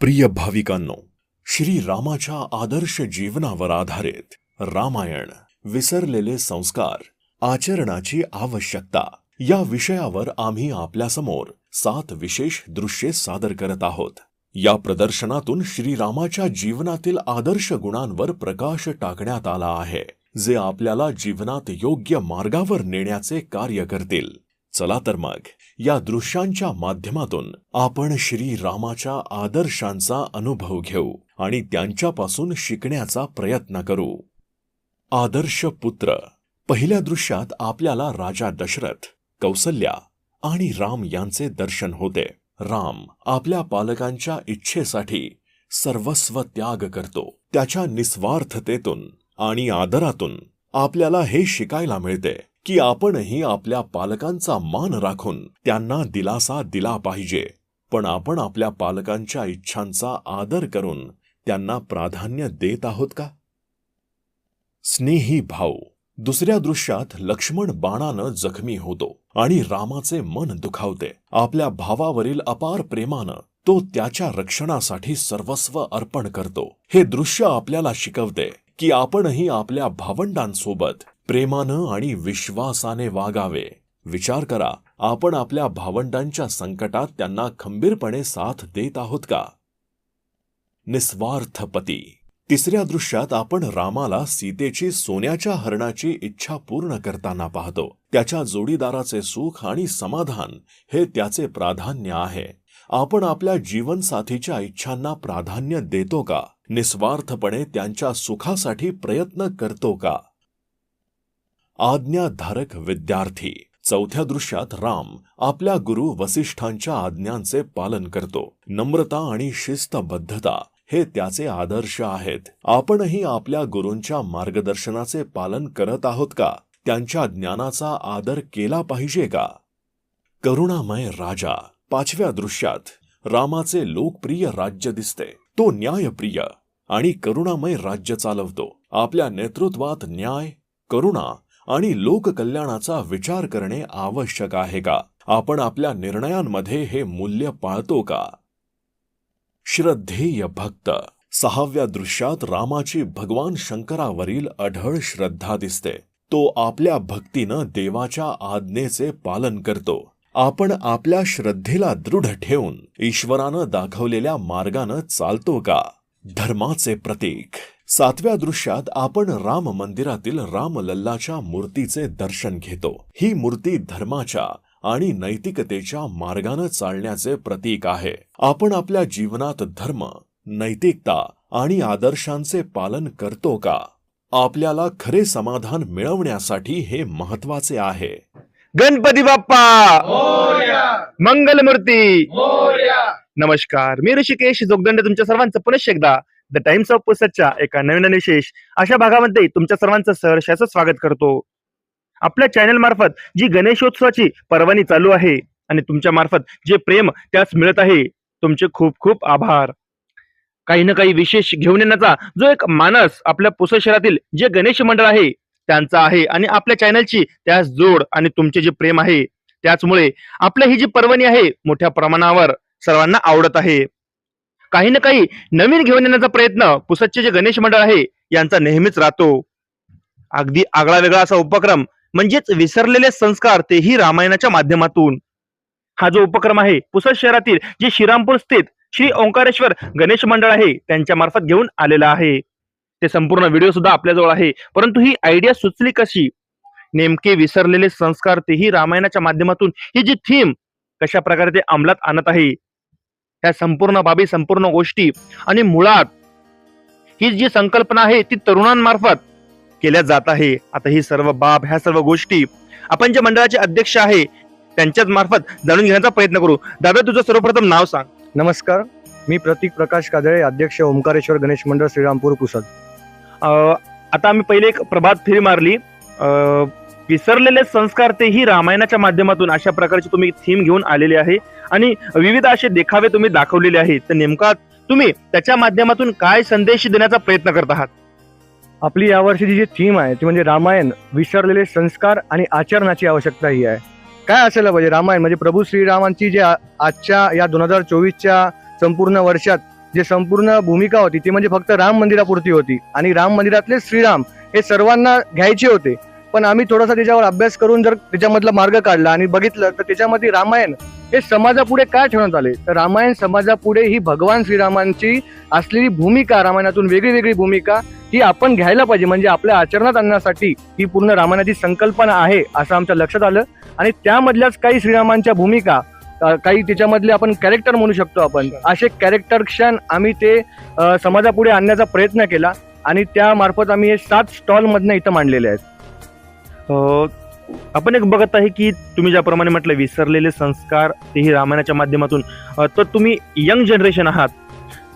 प्रिय भाविकांनो श्री रामाच्या आदर्श जीवनावर आधारित रामायण विसरलेले संस्कार आचरणाची आवश्यकता या विषयावर आम्ही आपल्यासमोर सात विशेष दृश्ये सादर करत आहोत. या प्रदर्शनातून श्रीरामाच्या जीवनातील आदर्श गुणांवर प्रकाश टाकण्यात आला आहे जे आपल्याला जीवनात योग्य मार्गावर नेण्याचे कार्य करतील. चला तर मग या दृश्यांच्या माध्यमातून आपण श्री रामाच्या आदर्शांचा अनुभव घेऊ आणि त्यांच्यापासून शिकण्याचा प्रयत्न करू. आदर्श पुत्र. पहिल्या दृश्यात आपल्याला राजा दशरथ कौसल्या आणि राम यांचे दर्शन होते. राम आपल्या पालकांच्या इच्छेसाठी सर्वस्व त्याग करतो. त्याच्या निस्वार्थतेतून आणि आदरातून आपल्याला हे शिकायला मिळते. की आपणही आपल्या पालकांचा मान राखून त्यांना दिलासा दिला पाहिजे. पण आपण आपल्या पालकांच्या इच्छांचा आदर करून त्यांना प्राधान्य देत आहोत का? स्नेही भाऊ दुसऱ्या दृश्यात लक्ष्मण बाणानं जखमी होतो आणि रामाचे मन दुखावते. आपल्या भावावरील अपार प्रेमानं तो त्याच्या रक्षणासाठी सर्वस्व अर्पण करतो. हे दृश्य आपल्याला शिकवते की आपणही आपल्या भावंडांसोबत प्रेमानं आणि विश्वासाने वागावे. विचार करा आपण आपल्या भावंडांच्या संकटात त्यांना खंबीरपणे साथ देत आहोत का? निस्वार्थ पती. तिसऱ्या दृश्यात आपण रामाला सीतेची सोन्याच्या हरणाची इच्छा पूर्ण करताना पाहतो. त्याच्या जोडीदाराचे सुख आणि समाधान हे त्याचे प्राधान्य आहे. आपण आपल्या जीवनसाथीच्या इच्छांना प्राधान्य देतो का? निस्वार्थपणे त्यांच्या सुखासाठी प्रयत्न करतो का? आज्ञाधारक विद्यार्थी. चौथ्या दृश्यात राम आपल्या गुरु वसिष्ठांच्या आज्ञांचे पालन करतो. नम्रता आणि शिस्तबद्धता हे त्याचे आदर्श आहेत. आपणही आपल्या गुरूंच्या मार्गदर्शनाचे पालन करत आहोत का? त्यांच्या ज्ञानाचा आदर केला पाहिजे का? करुणामय राजा पाचव्या दृश्यात रामाचे लोकप्रिय राज्य दिसते. तो न्यायप्रिय आणि करुणामय राज्य चालवतो. आपल्या नेतृत्वात न्याय करुणा आणि लोककल्याणाचा विचार करणे आवश्यक आहे का? आपण आपल्या निर्णयांमध्ये हे मूल्य पाळतो का? श्रद्धेय भक्त. सहाव्या दृश्यात रामाची भगवान शंकरावरील अढळ श्रद्धा दिसते. तो आपल्या भक्तीनं देवाच्या आज्ञेचे पालन करतो. आपण आपल्या श्रद्धेला दृढ ठेवून ईश्वरानं दाखवलेल्या मार्गानं चालतो का? धर्माचे प्रतीक. सातव्या दृश्यात आपण राम मंदिरातील रामलल्लाच्या मूर्तीचे दर्शन घेतो. ही मूर्ती धर्माच्या आणि नैतिकतेच्या मार्गानं चालण्याचे प्रतीक आहे. आपण आपल्या जीवनात धर्म नैतिकता आणि आदर्शांचे पालन करतो का? आपल्याला खरे समाधान मिळवण्यासाठी हे महत्त्वाचे आहे. गणपती बाप्पा! मंगलमूर्ती! नमस्कार. मी ऋषिकेश जोगदंड तुमच्या सर्वांचं पुनश्च एकदा द टाइम्स ऑफ पुसतच्या एका नवीन आणि विशेष अशा भागामध्ये तुमच्या सर्वांचं सहर्षाचं स्वागत करतो. आपल्या चॅनल मार्फत जी गणेशोत्सवाची पर्वणी चालू आहे आणि तुमच्या मार्फत जे प्रेम त्यास मिळत आहे तुमचे खूप खूप आभार. काही ना काही विशेष घेऊन येण्याचा जो एक मानस आपल्या पुसद शहरातील जे गणेश मंडळ आहे त्यांचा आहे आणि आपल्या चॅनलची त्यास जोड आणि तुमचे जे प्रेम आहे त्याचमुळे आपल्या ही जी पर्वणी आहे मोठ्या प्रमाणावर सर्वांना आवडत आहे. काही ना काही नवीन घेऊन येण्याचा प्रयत्न पुसदचे जे गणेश मंडळ आहे यांचा नेहमीच राहतो. अगदी आगळा वेगळा असा उपक्रम म्हणजेच विसरलेले संस्कार तेही रामायणाच्या माध्यमातून. हा जो उपक्रम आहे पुसद शहरातील जे श्रीरामपूर स्थित श्री ओंकारेश्वर गणेश मंडळ आहे त्यांच्या मार्फत घेऊन आलेला आहे. ते संपूर्ण व्हिडिओ सुद्धा आपल्याजवळ आहे परंतु ही आयडिया सुचली कशी? नेमके विसरलेले संस्कार तेही रामायणाच्या माध्यमातून ही जी थीम कशा प्रकारे ते अंमलात आणत आहे ह्या संपूर्ण बाबी संपूर्ण गोष्टी आणि मुळात ही जी संकल्पना आहे ती तरुणांमार्फत केल्या जात आहे. आता ही सर्व बाब ह्या सर्व गोष्टी आपण जे मंडळाचे अध्यक्ष आहे त्यांच्याच मार्फत जाणून घेण्याचा प्रयत्न करू. दादा तुझं सर्वप्रथम नाव सांग. नमस्कार. मी प्रतीक प्रकाश कादळे अध्यक्ष ओंकारेश्वर गणेश मंडळ श्रीरामपूर पुसद. आता आम्ही पहिले एक प्रभात फेरी मारली. विसरलेले संस्कार तेही रामायणाच्या माध्यमातून अशा प्रकारची तुम्ही थीम घेऊन आलेली आहे. आणि विविध असे देखावे तुम्ही दाखवलेले आहेत. तर नेमका तुम्ही त्याच्या माध्यमातून काय संदेश देण्याचा प्रयत्न करत आहात? आपली यावर्षीची जी थीम आहे ती म्हणजे रामायण. विसरलेले संस्कार आणि आचरणाची आवश्यकता ही आहे. काय असायला पाहिजे? रामायण म्हणजे प्रभू श्रीरामांची जे आजच्या या दोन हजार चोवीसच्या संपूर्ण वर्षात जे संपूर्ण भूमिका होती ती म्हणजे फक्त राम मंदिरापुरती होती. आणि राम मंदिरातले श्रीराम हे सर्वांना घ्यायचे होते. पण आम्ही थोडासा त्याच्यावर अभ्यास करून जर त्याच्यामधला मार्ग काढला आणि बघितलं तर त्याच्यामध्ये रामायण हे समाजापुढे काय ठेवण्यात आले? तर रामायण समाजापुढे ही भगवान श्रीरामांची असलेली भूमिका रामायणातून वेगळी वेगळी भूमिका ही आपण घ्यायला पाहिजे. म्हणजे आपल्या आचरणात आणण्यासाठी ही पूर्ण रामायणाची संकल्पना आहे असं आमच्या लक्षात आलं. आणि त्यामधल्याच काही श्रीरामांच्या भूमिका काही त्याच्यामधले आपण कॅरेक्टर म्हणू शकतो आपण. असे कॅरेक्टर क्षण आम्ही ते समाजापुढे आणण्याचा प्रयत्न केला. आणि त्यामार्फत आम्ही हे सात स्टॉल मधनं इथं मांडलेले आहेत. आपण एक बघत आहे की तुम्ही ज्याप्रमाणे म्हटलं विसरलेले संस्कार तेही रामायणाच्या माध्यमातून तर तुम्ही यंग जनरेशन आहात.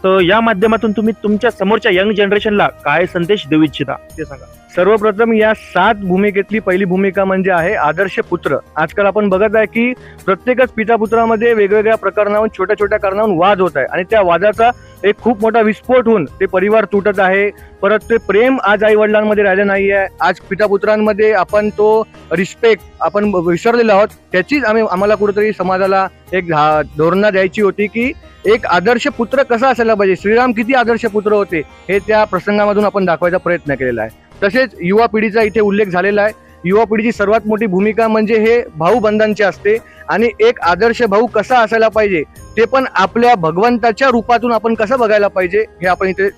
तर या माध्यमातून तुम्ही तुमच्या समोरच्या यंग जनरेशनला काय संदेश देऊ इच्छिता ते सांगा. सर्वप्रथम या सात भूमिकेतली पहिली भूमिका म्हणजे आहे आदर्श पुत्र. आजकाल आपण बघत आहे की प्रत्येकच पिता पुत्रामध्ये वेगवेगळ्या प्रकरणावरून छोट्या छोट्या कारणाहून वाद होत आहे. आणि त्या वादाचा एक खूप मोठा विस्फोट होऊन ते परिवार तुटत आहे. परत ते प्रेम आज आई वडिलांमध्ये राहिलं नाही आहे आज पिता पुत्रांमध्ये आपण तो रिस्पेक्ट आपण विसरलेलो आहोत. त्याचीच आम्ही आम्हाला कुठेतरी समाजाला एक धा- धोरणा द्यायची होती की एक आदर्श पुत्र कसा असायला पाहिजे? श्रीराम किती आदर्श पुत्र होते? हे त्या प्रसंगामधून आपण दाखवायचा प्रयत्न केलेला आहे. तसेच युवा पिढीचा इथे उल्लेख झालेला आहे. युवा पिढीची सर्वात मोठी भूमिका म्हणजे हे भाऊबंधांची असते. आणि एक आदर्श भाऊ कसा असायला पाहिजे ते पण आपल्या भगवंताच्या रूपातून आपण कसं बघायला पाहिजे हे आपण इथे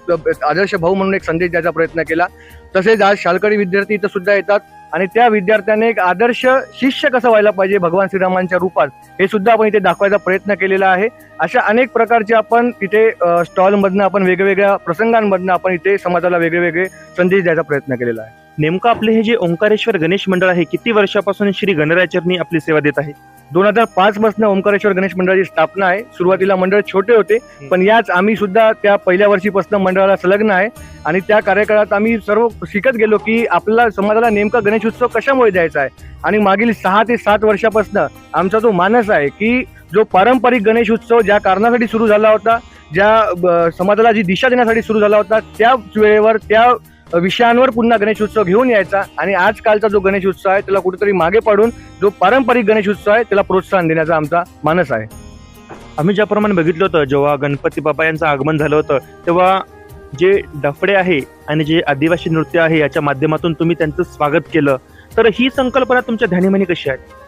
आदर्श भाऊ म्हणून एक संदेश द्यायचा प्रयत्न केला. तसेच आज शालकरी विद्यार्थी इथं सुद्धा येतात. आणि त्या विद्यार्थ्याने एक आदर्श शिष्य कसं व्हायला पाहिजे भगवान श्रीरामांच्या रूपात हे सुद्धा आपण इथे दाखवायचा प्रयत्न केलेला आहे. अशा अनेक प्रकारचे आपण इथे स्टॉलमधनं आपण वेगवेगळ्या प्रसंगांमधनं आपण इथे समाजाला वेगळे वेगळे संदेश द्यायचा प्रयत्न केलेला आहे. नेमकं आपले हे जे ओंकारेश्वर गणेश मंडळ आहे किती वर्षापासून श्री गणरायचरणी आपली सेवा देत आहे? दोन हजार पाच पासून ओंकारेश्वर गणेश मंडळाची स्थापना आहे. सुरुवातीला मंडळ छोटे होते पण याच आम्ही सुद्धा त्या पहिल्या वर्षीपासून मंडळाला संलग्न आहे. आणि त्या कार्यकाळात आम्ही सर्व शिकत गेलो की आपल्याला समाजाला नेमका गणेश उत्सव कशामुळे द्यायचा आहे? आणि मागील सहा ते सात वर्षापासून आमचा जो मानस आहे की जो पारंपरिक गणेश उत्सव ज्या कारणासाठी सुरू झाला होता ज्या समाजाला जी दिशा देण्यासाठी सुरू झाला होता त्या वेळेवर त्या विषयांवर पुन्हा गणेश उत्सव घेऊन यायचा आणि आजकालचा जो गणेश उत्सव आहे त्याला कुठेतरी मागे पाडून जो पारंपरिक गणेश उत्सव आहे त्याला प्रोत्साहन देण्याचा आमचा मानस आहे. आम्ही ज्याप्रमाणे बघितलं होतं जेव्हा गणपती बाप्पा यांचं आगमन झालं होतं तेव्हा जे डफडे आहे आणि जे आदिवासी नृत्य आहे याच्या माध्यमातून तुम्ही त्यांचं स्वागत केलं. तर ही संकल्पना तुमच्या ध्यानीमनी कशी आहे?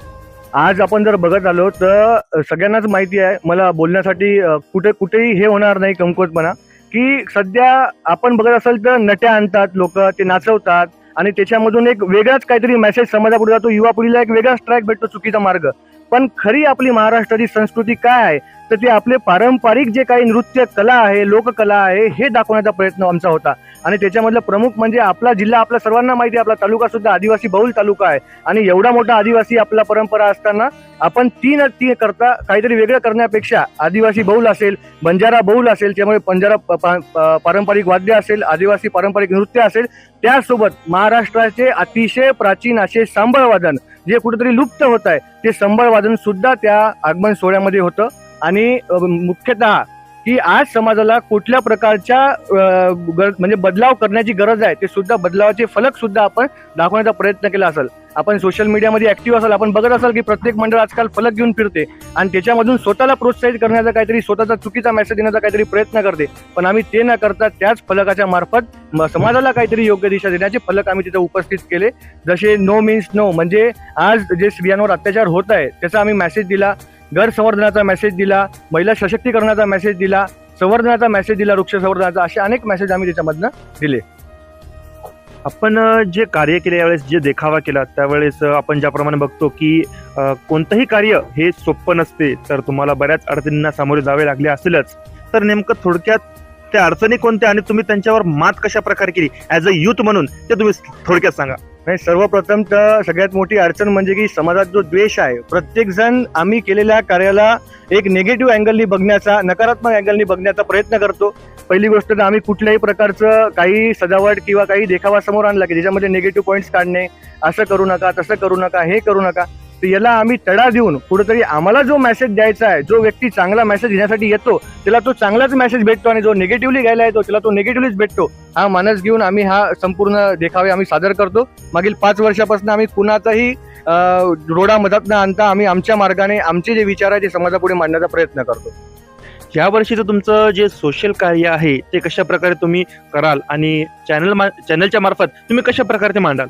आज आपण जर बघत आलो तर सगळ्यांनाच माहिती आहे मला बोलण्यासाठी कुठे कुठेही हे होणार नाही कमकुवतपणा. की सध्या आपण बघत असाल तर नट्या आणतात लोक ते नाचवतात आणि त्याच्यामधून एक वेगळाच काहीतरी मेसेज समाजापुढे जातो. युवा पिढीला एक वेगळाच ट्रॅक भेटतो चुकीचा मार्ग. पण खरी आपली महाराष्ट्राची संस्कृती काय आहे? तर ती आपले पारंपरिक जे काही नृत्य कला आहे लोककला आहे हे दाखवण्याचा प्रयत्न आमचा होता. आणि त्याच्यामधलं प्रमुख म्हणजे आपला जिल्हा आपल्या सर्वांना माहिती आहे आपला तालुका सुद्धा आदिवासी बहुल तालुका आहे. आणि एवढा मोठा आदिवासी आपला परंपरा असताना आपण ती ती करता काहीतरी वेगळं करण्यापेक्षा आदिवासी बहुल असेल बंजारा बहुल असेल त्यामुळे बंजारा पारंपरिक वाद्य असेल आदिवासी पारंपरिक नृत्य असेल त्यासोबत महाराष्ट्राचे अतिशय प्राचीन असे सांबळवादन वादन जे कुठेतरी लुप्त होत आहे ते संबळ वादन सुद्धा त्या आगमन सोहळ्यामध्ये होतं. आणि मुख्यतः की आज समाजाला कुठल्या प्रकारच्या म्हणजे बदलाव करण्याची गरज आहे ते सुद्धा बदलावाचे फलक सुद्धा आपण दाखवण्याचा प्रयत्न केला असेल. आपण सोशल मीडियामध्ये ऍक्टिव्ह असाल आपण बघत असाल की प्रत्येक मंडळ आजकाल फलक घेऊन फिरते आणि त्याच्यामधून स्वतःला प्रोत्साहित करण्याचा काहीतरी स्वतःचा चुकीचा मेसेज देण्याचा काहीतरी प्रयत्न करते. पण आम्ही ते न करता त्याच फलकाच्या मार्फत समाजाला काहीतरी योग्य दिशा देण्याचे फलक आम्ही तिथे उपस्थित केले. जसे नो मीन्स नो म्हणजे आज जे स्त्रियांवर अत्याचार होत आहे त्याचा आम्ही मेसेज दिला. घर संवर्धनाचा मेसेज दिला महिला सशक्तीकरणाचा मेसेज दिला संवर्धनाचा मेसेज दिला वृक्ष संवर्धनाचा असे अनेक मेसेज आम्ही त्याच्यामधनं दिले. आपण जे कार्य केले यावेळेस जे देखावा केला त्यावेळेस आपण ज्याप्रमाणे बघतो की कोणतंही कार्य हे सोपं नसते तर तुम्हाला बऱ्याच अडचणींना सामोरे जावे लागले असेलच. तर नेमकं थोडक्यात त्या अडचणी कोणत्या आणि तुम्ही त्यांच्यावर मात कशा प्रकारे केली? ऍज अ युथ म्हणून ते तुम्ही थोडक्यात सांगा. नाही सर्वप्रथम तर सगळ्यात मोठी अडचण म्हणजे की समाजात जो द्वेष आहे प्रत्येक जण आम्ही केलेल्या कार्याला एक निगेटिव्ह अँगलनी बघण्याचा नकारात्मक अँगलनी बघण्याचा प्रयत्न करतो. पहिली गोष्ट तर आम्ही कुठल्याही प्रकारचं काही सजावट किंवा काही देखावा समोर आणला की ज्याच्यामध्ये निगेटिव्ह पॉईंट्स काढणे असं करू नका तसं करू नका हे करू नका. तर याला आम्ही तडा देऊन कुठेतरी आम्हाला जो मेसेज द्यायचा आहे जो व्यक्ती चांगला मेसेज घेण्यासाठी येतो त्याला तो चांगलाच मेसेज भेटतो आणि जो निगेटिव्हली घ्यायला येतो त्याला तो निगेटिव्हलीच भेटतो हा मानस घेऊन आम्ही हा संपूर्ण देखावे आम्ही सादर करतो. मागील पाच वर्षापासून आम्ही कुणाचाही रोडा मदत न आणता आम्ही आमच्या मार्गाने आमचे जे विचार आहे ते समाजापुढे मांडण्याचा प्रयत्न करतो. या वर्षीचं तुमचं जे सोशल कार्य आहे ते कशा प्रकारे तुम्ही कराल आणि चॅनल चॅनलच्या मार्फत तुम्ही कशा प्रकारे ते मांडाल?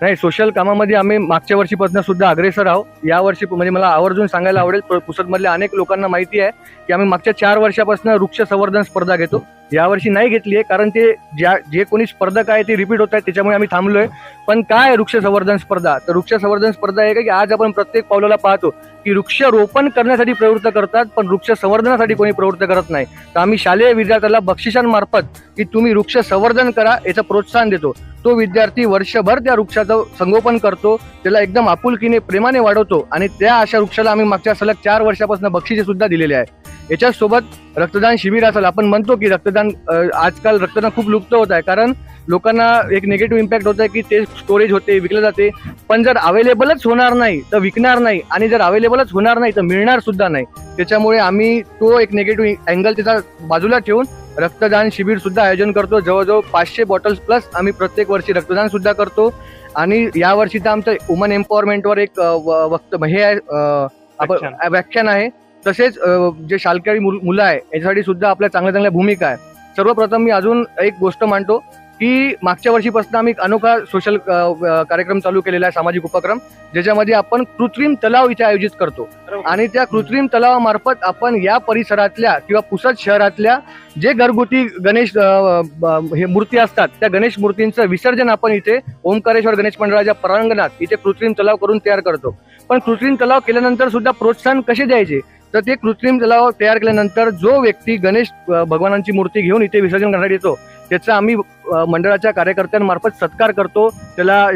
नाही सोशल कामामध्ये आम्ही मागच्या वर्षीपासून सुद्धा अग्रेसर आहोत. या वर्षी म्हणजे मला आवर्जून सांगायला आवडेल पुसदमधल्या अनेक लोकांना माहिती आहे की आम्ही मागच्या चार वर्षापासून वृक्ष संवर्धन स्पर्धा घेतो. यावर्षी नाही घेतली आहे कारण ते ज्या जे कोणी स्पर्धक आहे ते रिपीट होत आहेत त्याच्यामुळे आम्ही थांबलोय. पण काय आहे वृक्ष संवर्धन स्पर्धा? तर वृक्ष संवर्धन स्पर्धा आहे का की आज आपण प्रत्येक पावलाला पाहतो की वृक्षारोपण करण्यासाठी प्रवृत्त करतात पण वृक्ष संवर्धनासाठी कोणी प्रवृत्त करत नाही. तर आम्ही शालेय विद्यार्थ्याला बक्षिसांमार्फत की तुम्ही वृक्ष संवर्धन करा याचं प्रोत्साहन देतो. तो विद्यार्थी वर्षभर त्या वृक्षाचं संगोपन करतो त्याला एकदम आपुलकीने प्रेमाने वाढवतो आणि त्या अशा वृक्षाला आम्ही मागच्या सलग चार वर्षापासून बक्षिसे सुद्धा दिलेले आहे याच्यासोबत रक्तदान शिबिर असेल आपण म्हणतो की रक्तदान आजकाल रक्तदान खूप लुप्त होत आहे. कारण लोकांना एक निगेटिव्ह इम्पॅक्ट होत आहे की ते स्टोरेज होते विकले जाते. पण जर अवेलेबलच होणार नाही तर विकणार नाही. आणि जर अवेलेबलच होणार नाही तर मिळणार सुद्धा नाही. त्याच्यामुळे आम्ही तो एक निगेटिव्ह अँगल त्याचा बाजूला ठेवून रक्तदान शिबिर सुद्धा आयोजन करतो. जवळजवळ पाचशे बॉटल्स प्लस आम्ही प्रत्येक वर्षी रक्तदान सुद्धा करतो. आणि या वर्षी तर आमचं वुमन एम्पॉवरमेंटवर एक वक्त हे आहे. व्याख्यान आहे. तसेच जे शालकरी मुल- मुलं आहे याच्यासाठी सुद्धा आपल्या चांगल्या चांगल्या भूमिका आहे. सर्वप्रथम मी अजून एक गोष्ट मांडतो की मागच्या वर्षीपासून आम्ही अनोखा सोशल कार्यक्रम चालू केलेला आहे सामाजिक उपक्रम ज्याच्यामध्ये आपण कृत्रिम तलाव इथे आयोजित करतो. आणि त्या कृत्रिम तलावामार्फत आपण या परिसरातल्या किंवा पुसद शहरातल्या जे घरगुती गणेश हे मूर्ती असतात त्या गणेश मूर्तींचं विसर्जन आपण इथे ओंकारेश्वर गणेश मंडळाच्या प्रांगणात इथे कृत्रिम तलाव करून तयार करतो. पण कृत्रिम तलाव केल्यानंतर सुद्धा प्रोत्साहन कसे द्यायचे? तर ते कृत्रिम तलाव तयार केल्यानंतर जो व्यक्ती गणेश भगवानांची मूर्ती घेऊन इथे विसर्जन करण्यासाठी येतो त्याचा आम्ही मंडळाच्या कार्यकर्त्यांमार्फत सत्कार करतो त्याला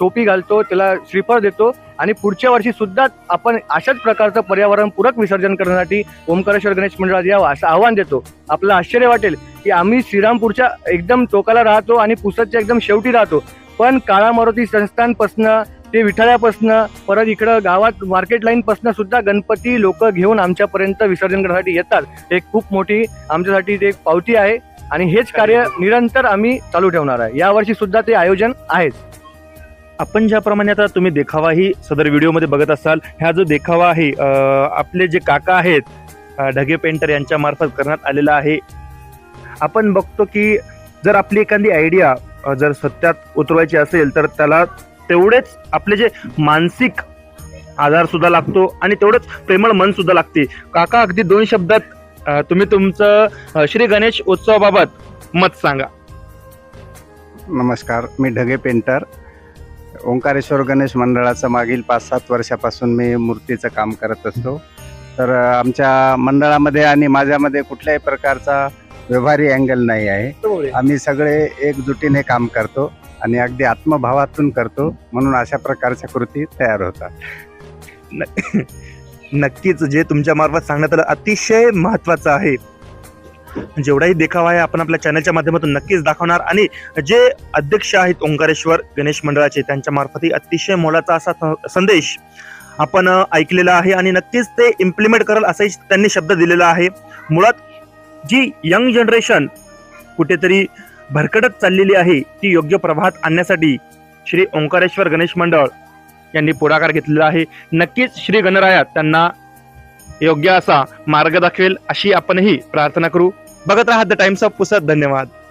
टोपी घालतो त्याला श्रीफळ देतो आणि पुढच्या वर्षी सुद्धा आपण अशाच प्रकारचं पर्यावरणपूरक विसर्जन करण्यासाठी ओंकारेश्वर गणेश मंडळात यावं असं आव्हान देतो. आपलं आश्चर्य वाटेल की आम्ही श्रीरामपूरच्या एकदम टोकाला राहतो आणि पुसदच्या एकदम शेवटी राहतो. पण काळा मारुती संस्थानपासनं ते विठाळ्यापासनं परत इकडं गावात मार्केट लाईन पासनं सुद्धा गणपती लोक घेऊन आमच्यापर्यंत विसर्जन करण्यासाठी येतात. एक खूप मोठी आमच्यासाठी ते एक पावती आहे आणि हेच कार्य निरंतर आम्ही चालू ठेवणार आहे. यावर्षी सुद्धा ते आयोजन आहेच. आपण ज्याप्रमाणे आता तुम्ही देखावाही सदर व्हिडिओमध्ये बघत असाल हा जो देखावा आहे आपले जे काका आहेत ढगे पेंटर यांच्या मार्फत करण्यात आलेला आहे. आपण बघतो की जर आपली एखादी आयडिया जर सत्यात उतरवायची असेल तर त्याला तेवढेच आपले जे मानसिक आधार सुद्धा लागतो आणि तेवढंच प्रेमळ मन सुद्धा लागते. काका अगदी दोन शब्दात तुम्ही तुमचं श्री गणेश उत्सवाबाबत मत सांगा. नमस्कार मी ढगे पेंटर. ओंकारेश्वर गणेश मंडळाचं मागील पाच सात वर्षापासून मी मूर्तीचं काम करत असतो. तर आमच्या मंडळामध्ये आणि माझ्यामध्ये कुठल्याही प्रकारचा व्यवहारी अँगल नाही आहे. आम्ही सगळे एकजुटीने काम करतो. आणि अगदी आत्मभावातून करतो म्हणून अशा प्रकारच्या कृती तयार होतात. नक्कीच जे तुमच्या मार्फत सांगण्यात आलं अतिशय महत्वाचं आहे. जेवढाही देखावा आहे आपण आपल्या चॅनलच्या माध्यमातून नक्कीच दाखवणार आणि जे अध्यक्ष आहेत ओंकारेश्वर गणेश मंडळाचे त्यांच्या मार्फतही अतिशय मोलाचा असा संदेश आपण ऐकलेला आहे आणि नक्कीच ते इम्प्लिमेंट करेल असाही त्यांनी शब्द दिलेला आहे. मुळात जी यंग जनरेशन कुठेतरी भरकटत चाललेली आहे ती योग्य प्रभात आणण्यासाठी श्री ओंकारेश्वर गणेश मंडळ यांनी पुढाकार घेतलेला आहे. नक्कीच श्री गणराया त्यांना योग्य असा मार्ग दाखवेल अशी आपणही प्रार्थना करू. बघत राहा द टाइम्स ऑफ पुसद धन्यवाद.